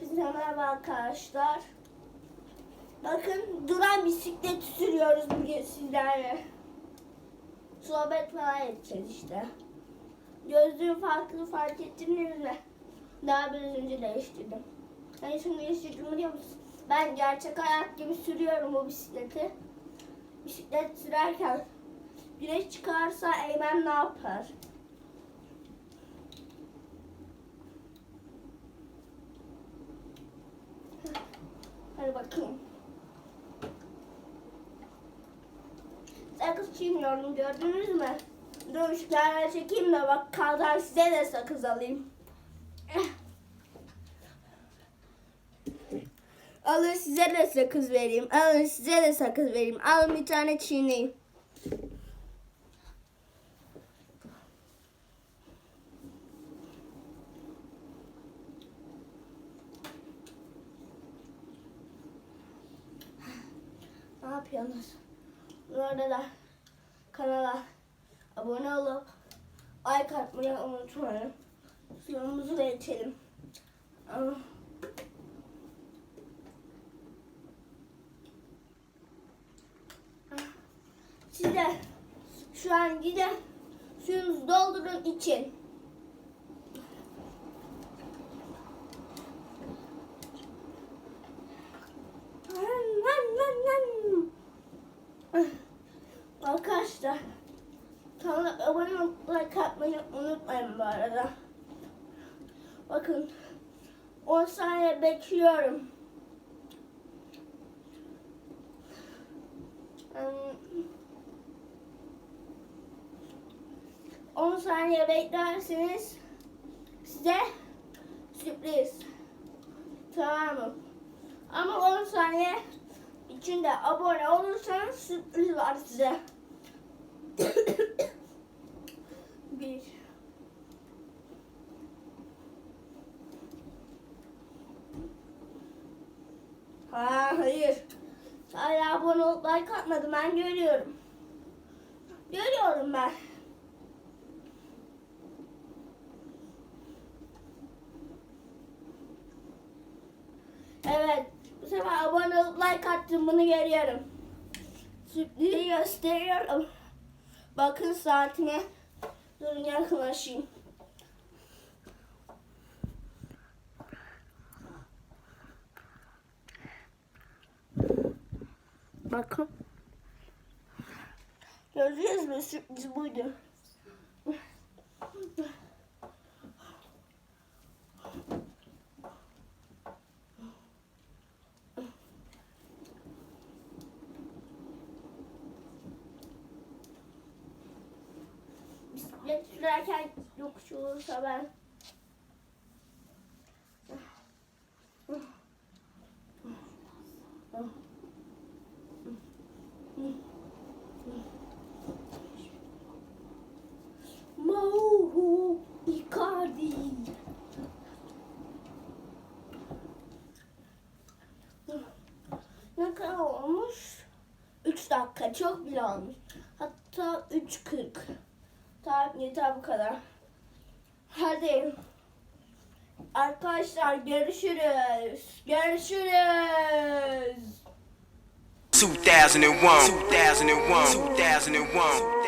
Hepinize merhaba arkadaşlar. Bakın duran bisiklet sürüyoruz bugün sizlerle. Sohbet falan edeceğiz işte. Gözlüğüm farklı fark ettiniz mi? Daha biraz önce değiştirdim. Ben şimdi değiştirdim biliyor musun? Ben gerçek hayat gibi sürüyorum o bisikleti. Bisiklet sürerken güneş çıkarsa Eymen ne yapar? Hadi bakayım. Sakız çiğniyorum gördünüz mü? Dur şu kenara çekeyim de bak kaldan size de sakız alayım. Alın size de sakız vereyim. Alın size de sakız vereyim. Alın bir tane çiğneyin. Ne yapıyorsunuz? Bu arada kanala abone olup like atmayı unutmayın. Suyumuzu da içelim. Siz de şu an gidin suyunuzu doldurun için. Arkadaşlar kanala abone olup like atmayı unutmayın bu arada. Bakın 10 saniye bekliyorum. Hmm. 10 saniye beklerseniz size sürpriz. Tamam mı? Ama 10 saniye içinde abone olursanız sürpriz var size. Bir. Ha hayır. Hala abone olup like atmadım ben görüyorum. Görüyorum ben. Evet. Bu sefer abone olup like attım bunu görüyorum. Sürprizi gösteriyorum. Bakın saatine. Durun yaklaşayım. Bakın. Gördünüz mü? Sürpriz buydu. Bisiklet sürerken yokuş olursa ben Mauro Icardi. Ne kadar olmuş? 3 dakika çok bile olmuş. Hatta 3.40. Tamam yeter bu kadar. Hadi. Arkadaşlar görüşürüz. Görüşürüz. 2001, 2001, 2001, 2001.